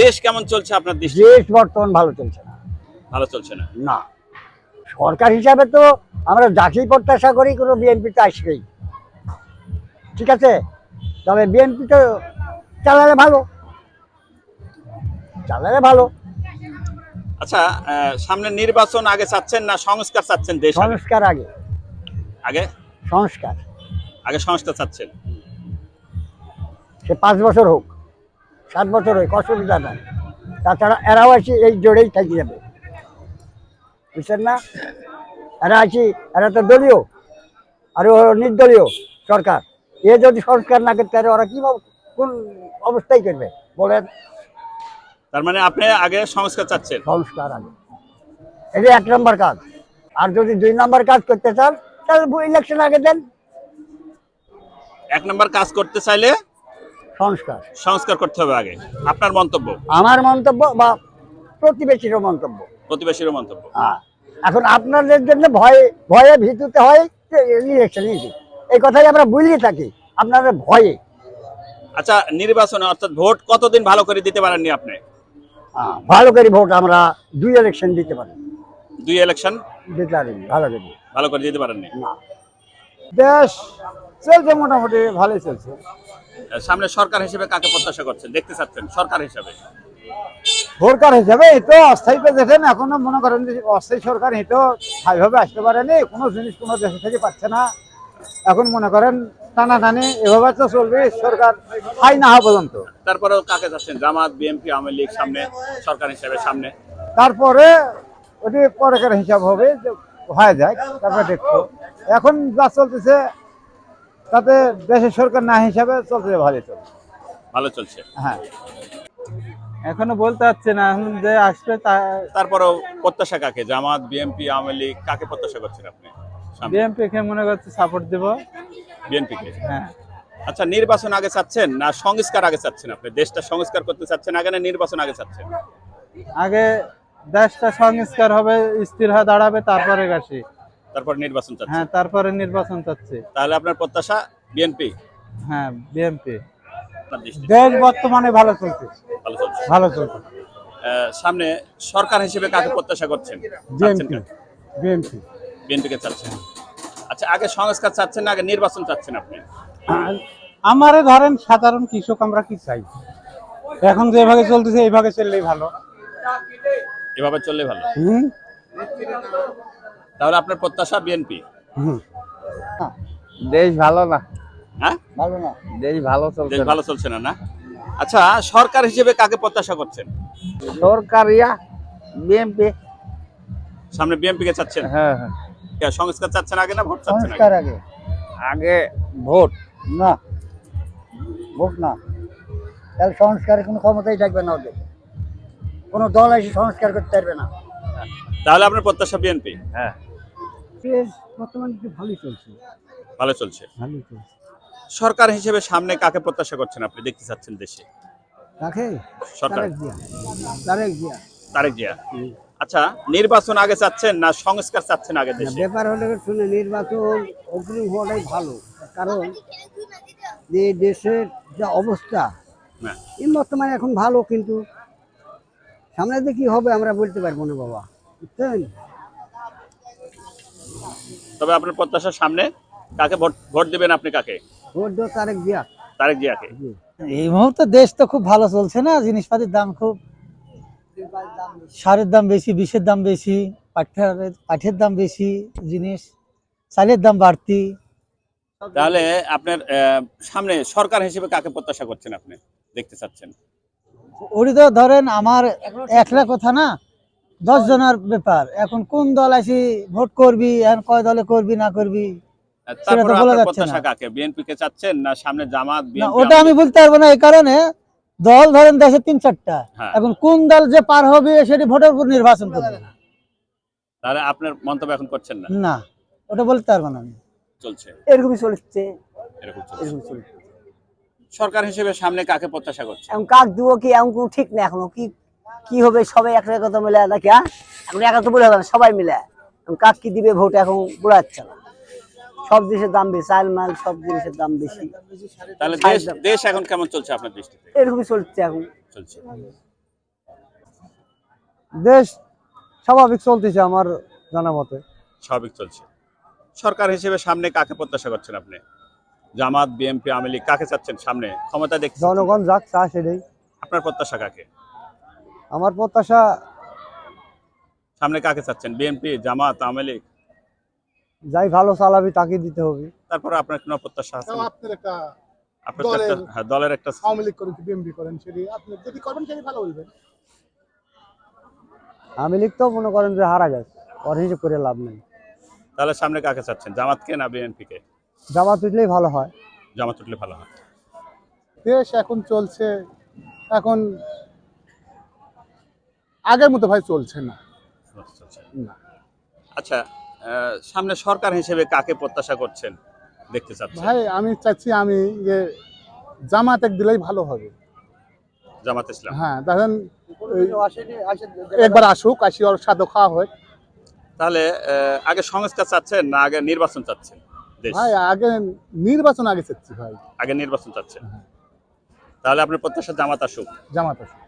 দেশ কেমন চলছে আপনার দৃষ্টি? দেশ বর্তমান ভালো চলছে না। ভালো চলছে না? না। সরকার হিসাবে তো আমরা যাকেই প্রত্যাশা করি কোনো বিএনপি তো আসবেই। ঠিক আছে? তবে বিএনপি তো চালালে ভালো। চালালে ভালো। আচ্ছা সামনে নির্বাচন আগে চাচ্ছেন না সংস্কার চাচ্ছেন দেশ সংস্কার আগে। আগে? সংস্কার। আগে সংস্কার চাচ্ছেন? সে পাঁচ বছর হোক। সাত বছর হোক অসুবিধা নাই তাছাড়া এরাও আছি এই জোরেই থেকে যাবে বুঝছেন না? এরা আছি এরা তো দলীয় আর ও নির্দলীয় সরকার। এ যদি সংস্কার না করতে পারে ওরা কি কোন অবস্থায় করবে? বলেন। তার মানে আপনি আগে সংস্কার চাচ্ছেন? সংস্কার আগে। এটা এক নম্বর কাজ। আর যদি দুই নম্বর কাজ করতে চান তাহলে ইলেকশন আগে দেন। এক নম্বর কাজ করতে চাইলে সংস্কার। সংস্কার করতে হবে আগে। আপনার মন্তব্য? আমার মন্তব্য বা প্রতিবেশীরও মন্তব্য? প্রতিবেশীর মন্তব্য। হ্যাঁ। এখন আপনাদের জন্য ভয়ে ভয়ে ভীতুতে হয় ইলেকশন এই কথাই আমরা বুঝিয়ে থাকি আপনাদের ভয়ে। আচ্ছা নির্বাচনে অর্থাৎ ভোট কতদিন ভালো করে দিতে পারেননি আপনি? হ্যাঁ, ভালো করে ভোট আমরা দুই ইলেকশন দিতে পারি। দুই ইলেকশন দিতে পারি ভালো করে। ভালো করে দিতে পারেননি? না। দেশ চলছে মোটামুটি ভালোই চলছে। সামনে সরকার হিসেবে কাকে প্রত্যাশা করছেন? দেখতে চাচ্ছেন সরকার হিসেবে। সরকার হিসাবে তো অস্থায়ী দেখেন এখনও মনে করেন যে অস্থায়ী সরকার তো স্থায়ীভাবে আসতে পারেনি কোনো জিনিস কোনো দেশে থেকে পাচ্ছে না। এখন মনে করেন টানা টানি এভাবে তো চলবে সরকার স্থায়ী না হওয়া পর্যন্ত। তারপরেও কাকে যাচ্ছেন? জামাত বিএনপি আওয়ামী লীগ সামনে সরকার হিসেবে সামনে। তারপরে ওটি পরেকার হিসাব হবে যে হয়ে যায় তারপরে দেখব। এখন যা চলতেছে তাতে দেশের সরকার না হিসাবে চলছে ভালোই চলছে। ভালো চলছে। হ্যাঁ। এখনও বলতে পারছি না এখন যে আসবে তারপরেও প্রত্যাশা কাকে? জামাত বিএনপি আওয়ামী লীগ কাকে প্রত্যাশা করছেন আপনি? বিএমপি কে মনে করছে সাপোর্ট দিব। বিএনপি কে? হ্যাঁ। আচ্ছা নির্বাচন আগে চাচ্ছেন না সংস্কার আগে চাচ্ছেন আপনি? দেশটা সংস্কার করতে চাচ্ছেন আগে না নির্বাচন আগে চাচ্ছেন? আগে দেশটা সংস্কার হবে স্থির হয়ে দাঁড়াবে তারপরে গাছি। তারপর নির্বাচন চাচ্ছেন হ্যাঁ তারপরে নির্বাচন চাচ্ছি। তাহলে আপনার প্রত্যাশা বিএনপি হ্যাঁ দৃষ্টি। দেশ বর্তমানে ভালো চলছে। ভালো চলছে। ভালো চলছে। সামনে সরকার হিসেবে কাকে প্রত্যাশা করছেন? বিএনপি বিএনপি কে চাচ্ছেন। আচ্ছা আগে সংস্কার চাচ্ছেন না আগে নির্বাচন চাচ্ছেন আপনি? আমারে ধরেন সাধারণ কৃষক আমরা কি চাই? এখন যেভাবে চলতেছে এইভাবে চললেই ভালো। এভাবে চললে ভালো। হুম? তাহলে আপনার প্রত্যাশা বিএনপি দেশ ভালো না। হ্যাঁ? ভালো না। দেশ ভালো দেশ ভালো চলছে না না? আচ্ছা সরকার হিসেবে কাকে প্রত্যাশা করছেন? সরকারিয়া বিএমপি সামনে বিএনপি কে চাচ্ছেন? হ্যাঁ হ্যাঁ। সংস্কার চাচ্ছেন আগে না ভোট চাচ্ছেন সংস্কার আগে। আগে ভোট। না। ভোট না। তাহলে সংস্কারের কোনো ক্ষমতাই থাকবে না ওদের। কোনো দল এসে সংস্কার করতে পারবে না। তাহলে আপনার প্রত্যাশা বিএনপি? হ্যাঁ। বর্তমানে ভালোই চলছে। ভালো চলছে? ভালোই চলছে। সরকার হিসেবে সামনে কাকে প্রত্যাশা করছেন আপনি? দেখতে চাচ্ছেন দেশে। তাকে সরকার। তারেক জিয়া। তারেক জিয়া। আচ্ছা নির্বাচন আগে চাচ্ছেন না সংস্কার চাচ্ছেন আগে দেশে? ব্যাপার হলে শুনে নির্বাচন অগ্রিম হওয়াটাই ভালো। কারণ যে দেশের যা অবস্থা হ্যাঁ। এই বর্তমানে এখন ভালো কিন্তু সামনে দিয়ে কি হবে আমরা বলতে পারব না বাবা। বুঝছেন তবে আপনার প্রত্যাশা সামনে কাকে ভোট ভোট দিবেন আপনি কাকে? ভোট দেওয়া তারেক জিয়া। তারেক জিয়াকে। এই মুহূর্তে দেশ তো খুব ভালো চলছে না জিনিসপাতির দাম খুব সারের দাম বেশি বিষের দাম বেশি পাঠের পাঠের দাম বেশি জিনিস চালের দাম বাড়তি। তাহলে আপনার আহ, সামনে সরকার হিসেবে কাকে প্রত্যাশা করছেন আপনি দেখতে চাচ্ছেন? ওরি তো ধরেন আমার একলা কথা না দশ জনের ব্যাপার। এখন কোন দল আসি ভোট করবি এখন কয় দলে করবি না করবি সেটা তো বলা যাচ্ছে না। কাকে? বিএনপি কে চাচ্ছেন না সামনে জামাত ওটা আমি বলতে পারব না এই কারণে দল ধরেন দেশে তিন চারটা। হ্যাঁ। এখন কোন দল যে পার হবে সেটি ভোটের উপর নির্বাচন করবে তাহলে আপনার মন্তব্য এখন করছেন না? না ওটা বলতে পারব না আমি। চলছে। এরকমই চলছে। এরকম চলছে। সরকার হিসেবে সামনে কাকে প্রত্যাশা করছে এখন কাক দিব কি ঠিক না এখনও কি কি হবে সবাই একটা কথা মিলে নাকি হ্যাঁ? এখন একা তো বলে হবে না সবাই মিলে। এখন কাক কি দিবে ভোট এখন বলা যাচ্ছে না। সব জিনিসের দাম বেশি চাল মাল সব জিনিসের দাম বেশি। তাহলে দেশ দেশ এখন কেমন চলছে আপনার দৃষ্টিতে? এরকমই চলছে এখন। চলছে। দেশ স্বাভাবিক চলতেছে আমার জানা মতে। স্বাভাবিক চলছে। সরকার হিসেবে সামনে কাকে প্রত্যাশা করছেন আপনি? জামাত বিএনপি আওয়ামী লীগ কাকে চাচ্ছেন সামনে? ক্ষমতা দেখতে চাচ্ছেন? জনগণ যাক চা সেটাই। আপনার প্রত্যাশা কাকে? আমার প্রত্যাশা সামনে কাকে চাচ্ছেন? বিএনপি জামাত আওয়ামী লীগ? যাই ভালো চালাবি তাকে দিতে হবে। তারপরে আপনার কোনো প্রত্যাশা আছে আপনার একটা আপনার একটা হ্যাঁ, দলের একটা আওয়ামী লীগ করেন কি বিএমপি করেন সেটি আপনি যদি করবেন সেটি ভালো বলবেন আমি লীগ তো মনে করেন যে হারা গেছে ওর হিসেব করে লাভ নেই। তাহলে সামনে কাকে চাচ্ছেন জামাতকে না বিএনপি কে? জামাত উঠলেই ভালো হয়। জামাত উঠলে ভালো হয়। দেশ এখন চলছে এখন আগের মতো ভাই চলছে না। না। আচ্ছা সামনে সরকার হিসেবে কাকে প্রত্যাশা করছেন দেখতে চাচ্ছেন? ভাই আমি চাচ্ছি আমি যে জামাত এক দিলেই ভালো হবে। জামাত ইসলাম। হ্যাঁ দেখেন। একবার আসুক আসি ওর সাথে খাওয়া হয় তাহলে আগে সংস্কার চাচ্ছেন না আগে নির্বাচন চাচ্ছেন ভাই আগে নির্বাচন আগে চাচ্ছি ভাই। আগে নির্বাচন চাচ্ছেন। তাহলে আপনার প্রত্যাশা জামাত আসুক? জামাত আসুক।